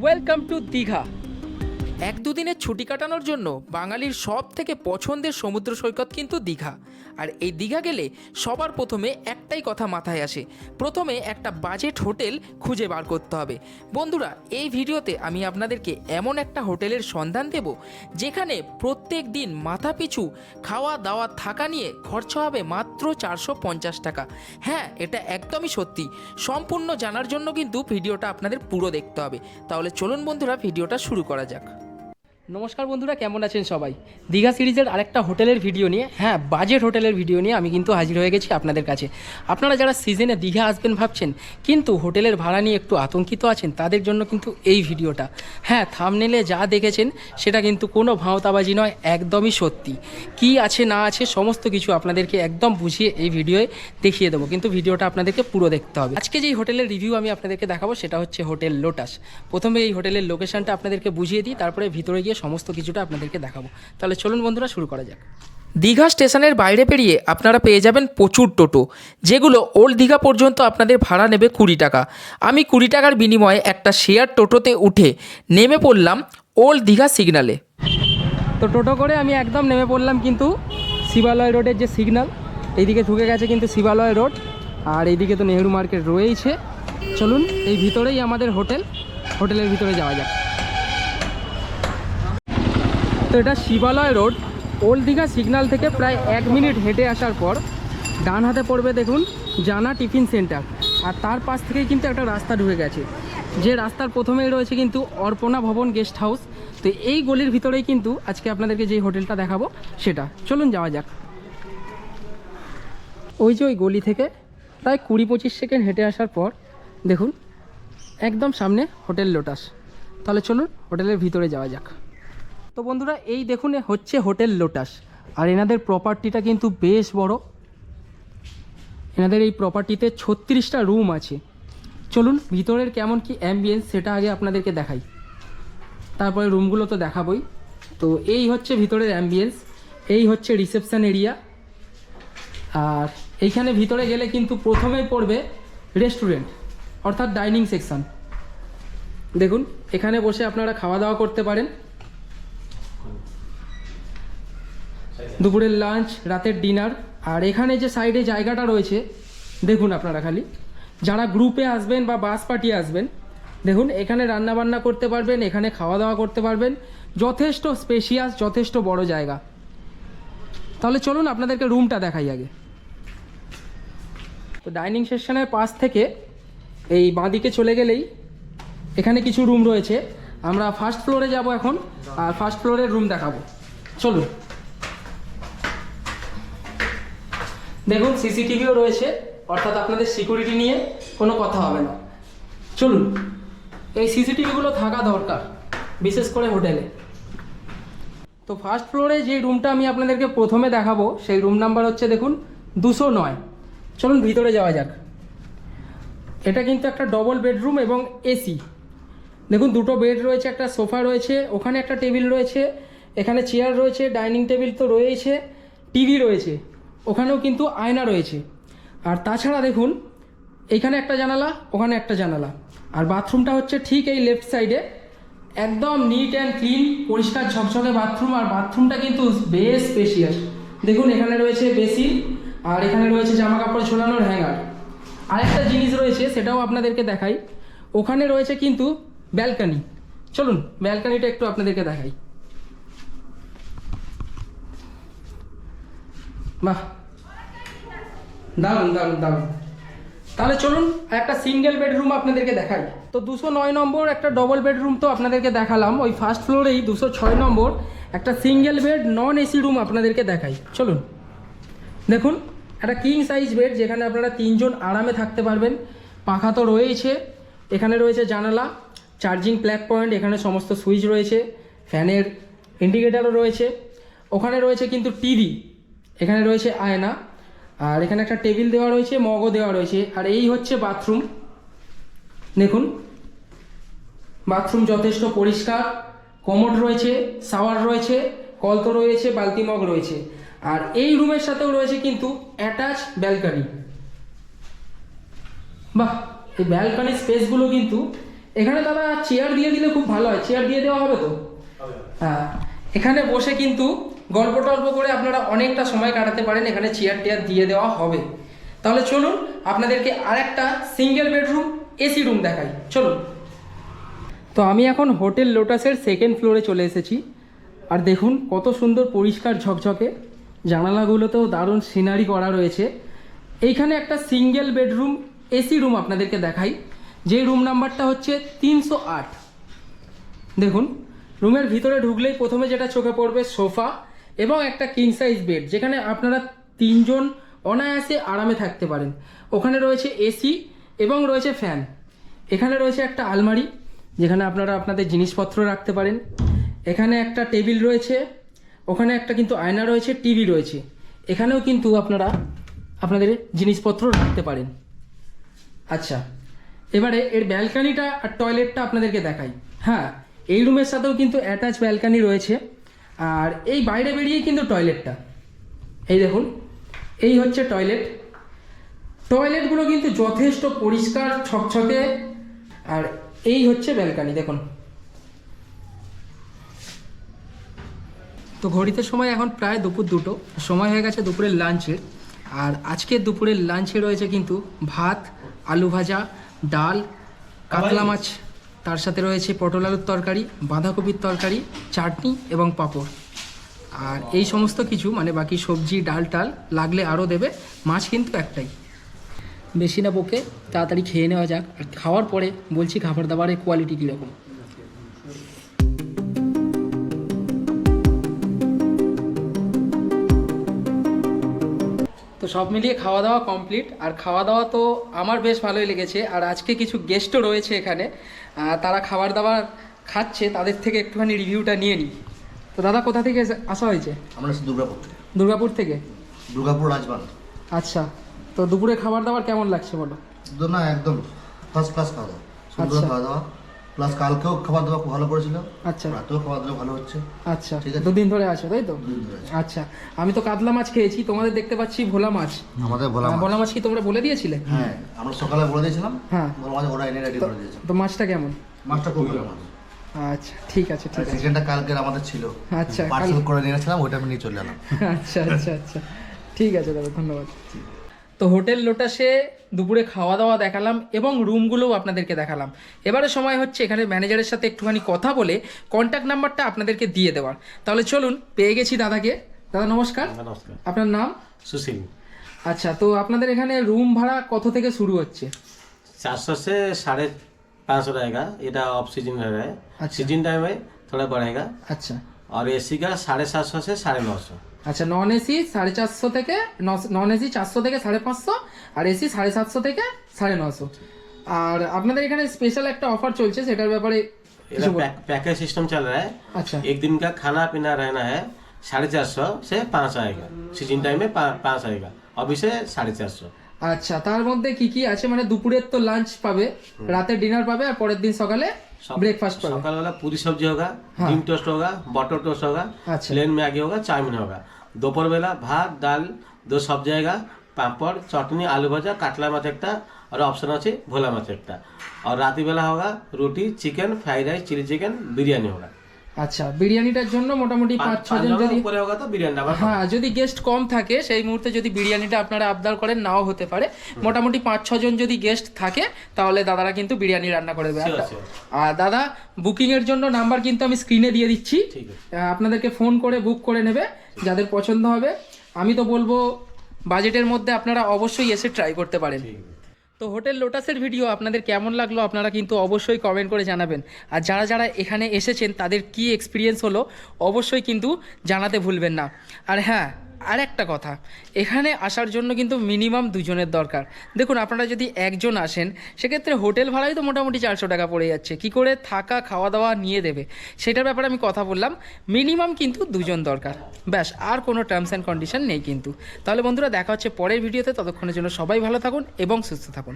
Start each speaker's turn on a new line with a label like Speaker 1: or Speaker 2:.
Speaker 1: Welcome to Digha
Speaker 2: এক দুদিনের ছুটি কাটানোর জন্য বাঙালির সব থেকে পছন্দের সমুদ্র সৈকত কিন্তু দীঘা। আর এই দীঘা গেলে সবার প্রথমে একটাই কথা মাথায় আসে। প্রথমে একটা বাজেট হোটেল খুঁজে বার করতে হবে। বন্ধুরা, এই ভিডিওতে আমি আপনাদেরকে এমন একটা হোটেলের সন্ধান দেব, যেখানে প্রত্যেক দিন মাথা পিছু খাওয়া দাওয়া থাকা নিয়ে খরচা হবে মাত্র চারশো পঞ্চাশ টাকা। হ্যাঁ এটা একদমই সত্যি। সম্পূর্ণ জানার জন্য কিন্তু ভিডিওটা আপনাদের পুরো দেখতে হবে। তাহলে চলুন বন্ধুরা, ভিডিওটা শুরু করা যাক।
Speaker 1: নমস্কার বন্ধুরা, কেমন আছেন সবাই? দীঘা সিরিজের আরেকটা হোটেলের ভিডিও নিয়ে হ্যাঁ বাজেট হোটেলের ভিডিও নিয়ে আমি কিন্তু হাজির হয়ে গেছি আপনাদের কাছে। আপনারা যারা সিজনে দীঘা আসবেন ভাবছেন, কিন্তু হোটেলের ভাড়া নিয়ে একটু আতঙ্কিত আছেন, তাদের জন্য কিন্তু এই ভিডিওটা। হ্যাঁ থামনেলে যা দেখেছেন, সেটা কিন্তু কোনো ভাঁওতাবাজি নয়, একদমই সত্যি। কি আছে, না আছে, সমস্ত কিছু আপনাদেরকে একদম বুঝিয়ে এই ভিডিওয়ে দেখিয়ে দেবো। কিন্তু ভিডিওটা আপনাদেরকে পুরো দেখতে হবে। আজকে যেই হোটেলের রিভিউ আমি আপনাদেরকে দেখাবো, সেটা হচ্ছে হোটেল লোটাস প্রথমে এই হোটেলের লোকেশনটা আপনাদেরকে বুঝিয়ে দিই, তারপরে ভিতরে গিয়ে সমস্ত কিছুটা আপনাদেরকে দেখাবো। তাহলে চলুন বন্ধুরা, শুরু করা যাক।
Speaker 2: দীঘা স্টেশনের বাইরে পেরিয়ে আপনারা পেয়ে যাবেন প্রচুর টোটো, যেগুলো ওল্ড দীঘা পর্যন্ত আপনাদের ভাড়া নেবে কুড়ি টাকা। আমি কুড়ি টাকার বিনিময়ে একটা শেয়ার টোটোতে উঠে নেমে পড়লাম ওল্ড দীঘা সিগনালে।
Speaker 1: তো টোটো করে আমি একদম নেমে পড়লাম কিন্তু শিবালয় রোডের যে সিগন্যাল এইদিকে ঢুকে গেছে কিন্তু শিবালয় রোড, আর এইদিকে তো নেহরু মার্কেট রয়েইছে। চলুন, এই ভিতরেই আমাদের হোটেল, হোটেলের ভিতরে যাওয়া যাক। তো এটা Shivalaya road. Old Digha signal থেকে প্রায় এক মিনিট হেঁটে আসার পর ডান হাতে পড়বে দেখুন জানা টিফিন সেন্টার। আর তার পাশ থেকেই কিন্তু একটা রাস্তা ঢুকে গেছে। যে রাস্তার প্রথমেই রয়েছে কিন্তু অর্পণা ভবন গেস্ট হাউস। তো এই গলির ভিতরেই কিন্তু আজকে আপনাদেরকে যে হোটেলটা দেখাবো সেটা। চলুন যাওয়া যাক। ওই যে ওই গলি থেকে প্রায় কুড়ি পঁচিশ সেকেন্ড হেঁটে আসার পর দেখুন, একদম সামনে হোটেল লোটাস। তাহলে চলুন হোটেলের ভিতরে যাওয়া যাক। তো বন্ধুরা, এই দেখুন হচ্ছে হোটেল লোটাস। আর এনাদের প্রপার্টিটা কিন্তু বেশ বড়। এনাদের এই প্রপার্টিতে ছত্রিশটা রুম আছে। চলুন, ভিতরের কেমন কি অ্যাম্বিয়েন্স সেটা আগে আপনাদেরকে দেখাই। তারপরে রুমগুলো তো দেখাবই। তো এই হচ্ছে ভিতরের অ্যাম্বিয়েন্স এই হচ্ছে রিসেপশান এরিয়া আর এইখানে ভিতরে গেলে কিন্তু প্রথমেই পড়বে রেস্টুরেন্ট অর্থাৎ ডাইনিং সেকশন দেখুন, এখানে বসে আপনারা খাওয়া দাওয়া করতে পারেন। দুপুরের লাঞ্চ রাতের ডিনার আর এখানে যে সাইডে জায়গাটা রয়েছে, দেখুন আপনারা খালি। যারা গ্রুপে আসবেন বা বাস পার্টি আসবেন, দেখুন, এখানে রান্না বান্না করতে পারবেন, এখানে খাওয়া দাওয়া করতে পারবেন। যথেষ্ট স্পেশিয়াস যথেষ্ট বড় জায়গা। তাহলে চলুন আপনাদেরকে রুমটা দেখাই আগে। তো ডাইনিং সেকশনের পাশ থেকে এই বাঁদিকে চলে গেলেই এখানে কিছু রুম রয়েছে। আমরা ফার্স্ট ফ্লোরে যাব এখন, আর ফার্স্ট ফ্লোরের রুম দেখাবো। চলুন। দেখুন, সিসিটিভিও রয়েছে, অর্থাৎ আপনাদের সিকিউরিটি নিয়ে কোনো কথা হবে না। চলুন, এই সিসিটিভিগুলো থাকা দরকার, বিশেষ করে হোটেলে। তো ফার্স্ট ফ্লোরে যে রুমটা আমি আপনাদেরকে প্রথমে দেখাবো, সেই রুম নাম্বার হচ্ছে দেখুন, দুশো নয়। চলুন, ভিতরে যাওয়া যাক। এটা কিন্তু একটা ডবল বেডরুম এবং এসি দেখুন, দুটো বেড রয়েছে, একটা সোফা রয়েছে, ওখানে একটা টেবিল রয়েছে, এখানে চেয়ার রয়েছে ডাইনিং টেবিল তো রয়েছে টিভি রয়েছে। ওখানেও কিন্তু আয়না রয়েছে। আর তাছাড়া দেখুন এইখানে একটা জানালা, ওখানে একটা জানালা। আর বাথরুমটা হচ্ছে ঠিক এই লেফট সাইডে একদম নিট অ্যান্ড ক্লিন পরিষ্কার ঝকঝকে বাথরুম। আর বাথরুমটা কিন্তু বেশ স্পেশিয়াস দেখুন, এখানে রয়েছে বেসিন, আর এখানে রয়েছে জামা কাপড় ঝোলানোর হ্যাঙ্গার আরেকটা জিনিস রয়েছে, সেটাও আপনাদেরকে দেখাই। ওখানে রয়েছে কিন্তু ব্যালকানি চলুন ব্যালকানিটা একটু আপনাদেরকে দেখাই। বাহ। দারুণ দারুণ দারুণ। তাহলে চলুন, একটা সিঙ্গেল বেডরুম আপনাদেরকে দেখাই। তো দুশো নয় নম্বর একটা ডবল বেডরুম তো আপনাদেরকে দেখালাম। ওই ফার্স্ট ফ্লোরেই দুশো ছয় নম্বর একটা single bed non AC room আপনাদেরকে দেখাই। চলুন। দেখুন, একটা কিং সাইজ বেড যেখানে আপনারা তিনজন আরামে থাকতে পারবেন। পাখা তো রয়েছে এখানে রয়েছে জানালা চার্জিং প্ল্যাক পয়েন্ট এখানে সমস্ত সুইচ রয়েছে। ফ্যানের ইন্ডিকেটারও রয়েছে। ওখানে রয়েছে কিন্তু টিভি এখানে রয়েছে আয়না আর এখানে একটা টেবিল দেওয়া রয়েছে মগও দেওয়া রয়েছে আর এই হচ্ছে বাথরুম। দেখুন বাথরুম যথেষ্ট পরিষ্কার কমোড রয়েছে শাওয়ার রয়েছে কল তো রয়েছে বালতি মগ রয়েছে আর এই রুমের সাথেও রয়েছে কিন্তু অ্যাটাচ ব্যালকানি। বাহ এই ব্যালকানি স্পেসগুলো কিন্তু এখানে দাদা চেয়ার দিয়ে দিলে খুব ভালো হয় চেয়ার দিয়ে দেওয়া হবে তো? হ্যাঁ এখানে বসে কিন্তু গল্প টল্প করে আপনারা অনেকটা সময় কাটাতে পারেন, এখানে চেয়ার টেয়ার দিয়ে দেওয়া হবে। তাহলে চলুন, আপনাদেরকে আরেকটা সিঙ্গেল বেডরুম এসি রুম দেখাই। চলুন। তো আমি এখন হোটেল লোটাসের সেকেন্ড ফ্লোরে চলে এসেছি। আর দেখুন, কত সুন্দর পরিষ্কার ঝকঝকে। জানালাগুলোতেও দারুণ সিনারি করা রয়েছে। এইখানে একটা সিঙ্গেল বেডরুম এসি রুম আপনাদেরকে দেখাই। যে রুম নাম্বারটা হচ্ছে তিনশো আট। দেখুন রুমের ভিতরে ঢুকলেই প্রথমে যেটা চোখে পড়বে, সোফা। এবং একটা কিং সাইজ বেড যেখানে আপনারা তিনজন অনায়াসে আরামে থাকতে পারেন। ওখানে রয়েছে এসি এবং রয়েছে ফ্যান এখানে রয়েছে একটা আলমারি, যেখানে আপনারা আপনাদের জিনিসপত্র রাখতে পারেন। এখানে একটা টেবিল রয়েছে, ওখানে একটা কিন্তু আয়না রয়েছে টিভি রয়েছে। এখানেও কিন্তু আপনারা আপনাদের জিনিসপত্র রাখতে পারেন। আচ্ছা এবারে এর ব্যালকানিটা আর টয়লেটটা আপনাদেরকে দেখাই। হ্যাঁ এই রুমের সাথেও কিন্তু অ্যাটাচ ব্যালকানি রয়েছে। আর এই বাইরে বেরিয়েই কিন্তু টয়লেটটা। এই দেখুন এই হচ্ছে টয়লেট। টয়লেটগুলো কিন্তু যথেষ্ট পরিষ্কার ছকছকে আর এই হচ্ছে ব্যালকানি দেখুন। তো ঘড়িতে সময় এখন প্রায় দুপুর দুটো সময় হয়ে গেছে দুপুরের লাঞ্চের। আর আজকে দুপুরের লাঞ্চে রয়েছে কিন্তু ভাত আলু ভাজা ডাল কাতলা মাছ। তার সাথে রয়েছে পটল আলুর তরকারি, বাঁধাকপির তরকারি, চাটনি এবং পাঁপড়। আর এই সমস্ত কিছু মানে বাকি সবজি, ডাল টাল লাগলে আরও দেবে, মাছ কিন্তু একটাই। বেশি না বকে তাড়াতাড়ি খেয়ে নেওয়া যাক। আর খাওয়ার পরে বলছি খাবার দাবারের কোয়ালিটি কীরকম। সব মিলিয়ে খাওয়া দাওয়া কমপ্লিট আর খাওয়া দাওয়া তো আমার বেশ ভালোই লেগেছে। আর আজকে কিছু গেস্টও রয়েছে এখানে। তারা খাবার দাবার খাচ্ছে তাদের থেকে একটুখানি রিভিউটা নিয়ে নিই। তো দাদা কোথা থেকে আসা হয়েছে?
Speaker 3: আমরা দুর্গাপুর থেকে।
Speaker 1: দুর্গাপুর থেকে?
Speaker 3: দুর্গাপুর রাজবান
Speaker 1: আচ্ছা। তো দুপুরে খাবার দাবার কেমন লাগছে বলো?
Speaker 3: না একদম ফার্স্ট ক্লাস খাওয়া দাওয়া সুন্দর
Speaker 1: আচ্ছা।
Speaker 3: খাওয়া দাওয়া প্লাস কালকেও খাবার খুব ভালো করেছিল।
Speaker 1: আচ্ছা।
Speaker 3: রাতেও খাবার দাওয়া ভালো হচ্ছে।
Speaker 1: আচ্ছা
Speaker 3: ঠিক আছে।
Speaker 1: দুদিন ধরে আছো তাই তো। আচ্ছা আমি তো কাতলা মাছ খেয়েছি তোমাদের দেখতে পাচ্ছি ভোলা মাছ।
Speaker 3: আমাদের ভোলা মাছ।
Speaker 1: ভোলা মাছ কি তোমরা বলে দিয়েছিলে?
Speaker 3: হ্যাঁ আমরা সকালে বলে দিয়েছিলাম।
Speaker 1: হ্যাঁ।
Speaker 3: ভোলা মাছ ওরা এনে রেডি করে দিয়েছে।
Speaker 1: তো মাছটা কেমন?
Speaker 3: মাছটা খুব ভালো মাছ।
Speaker 1: আচ্ছা ঠিক আছে ঠিক আছে।
Speaker 3: চিকেনটা কালকের আমাদের ছিল।
Speaker 1: আচ্ছা,
Speaker 3: পার্সেল করে নিয়েছিলাম ওইটা আমি নিয়ে চলে এলাম।
Speaker 1: আচ্ছা আচ্ছা আচ্ছা। ঠিক আছে দাদা ধন্যবাদ। তো হোটেল লোটাসে দুপুরে খাওয়া দাওয়া দেখালাম এবং রুমগুলোও আপনাদেরকে দেখালাম এবারে সময় হচ্ছে এখানে ম্যানেজারের সাথে একটুখানি কথা বলে কন্ট্যাক্ট নাম্বারটা আপনাদেরকে দিয়ে দেওয়ার তাহলে চলুন পেয়ে গেছি দাদাকে দাদা নমস্কার
Speaker 4: নমস্কার
Speaker 1: আপনার নাম
Speaker 4: সুশীল
Speaker 1: আচ্ছা তো আপনাদের এখানে রুম ভাড়া কত থেকে শুরু হচ্ছে
Speaker 4: चार से साढ़े पाँच सौ रहेगा ये ऑफ सीजन रहेगा
Speaker 1: अच्छा।
Speaker 4: सीजन टाइम में थोड़ा बढ़ेगा
Speaker 1: আচ্ছা
Speaker 4: और एसी का साढ़े सात सौ से साढ़े नौ सौ
Speaker 1: আচ্ছা নন এসি সাড়ে চারশো থেকে নন এসি চারশো থেকে সাড়ে পাঁচশো আর এসি সাড়ে সাতশো থেকে সাড়ে নশো আর আপনাদের এখানে স্পেশাল একটা অফার চলছে সেটার ব্যাপারে কিছু বলুন।
Speaker 4: पैक, पैकेज सिस्टम चल रहा है
Speaker 1: আচ্ছা
Speaker 4: एक दिन का खाना पीना रहना है साढ़े चार सौ से पाँच आएगा सीजन टाइम में पा- पाँच आएगा अभी से साढ़े चार सौ
Speaker 1: আচ্ছা তার মধ্যে কি কি আছে মানে দুপুরের তো লাঞ্চ পাবে রাতের ডিনার পাবে আর পরের দিন সকালে ব্রেকফাস্ট পাবে
Speaker 4: सकाल वाला पूरी सब्जी होगा
Speaker 1: हाँ।
Speaker 4: डिम टोस्ट होगा बटर टोस्ट होगा
Speaker 1: अच्छा।
Speaker 4: प्लेन मैगी होगा चाउमीन होगा দুপুরবেলা ভাত ডাল দু সব জায়গা পাঁপড় চটনি আলু ভাজা কাতলা মাছ একটা আর অপশন আছে ভোলা মাছ একটা। আর রাতিবেলা হোগা রুটি chicken fried rice chilli chicken biryani হোগা
Speaker 1: আচ্ছা বিরিয়ানিটার জন্য মোটামুটি পাঁচ ছজন যদি হ্যাঁ যদি গেস্ট কম থাকে সেই মুহূর্তে যদি বিরিয়ানিটা আপনারা আবদার করেন নাও হতে পারে। মোটামুটি পাঁচ ছজন যদি গেস্ট থাকে তাহলে দাদারা কিন্তু বিরিয়ানি রান্না করে দেবে। আর দাদা বুকিংয়ের জন্য নাম্বার কিন্তু আমি স্ক্রিনে দিয়ে দিচ্ছি। আপনাদেরকে ফোন করে বুক করে নেবে। যাদের পছন্দ হবে আমি তো বলব বাজেটের মধ্যে আপনারা অবশ্যই এসে ট্রাই করতে পারেন। তো হোটেল লোটাসের ভিডিও আপনাদের কেমন লাগল আপনারা কিন্তু অবশ্যই কমেন্ট করে জানাবেন। আর যারা যারা এখানে এসেছেন তাদের কি এক্সপিরিয়েন্স হলো অবশ্যই কিন্তু জানাতে ভুলবেন না। আর হ্যাঁ আর একটা কথা, এখানে আসার জন্য কিন্তু মিনিমাম দুজনের দরকার। দেখুন, আপনারা যদি একজন আসেন, সেক্ষেত্রে হোটেল ভাড়াই তো মোটামুটি চারশো টাকা পড়ে যাচ্ছে। কি করে থাকা খাওয়া দাওয়া নিয়ে দেবে? সেটার ব্যাপারে আমি কথা বললাম মিনিমাম কিন্তু দুজন দরকার। ব্যাস, আর কোনো টার্মস অ্যান্ড কন্ডিশন নেই কিন্তু। তাহলে বন্ধুরা, দেখা হচ্ছে পরের ভিডিওতে ততক্ষণের জন্য সবাই ভালো থাকুন এবং সুস্থ থাকুন।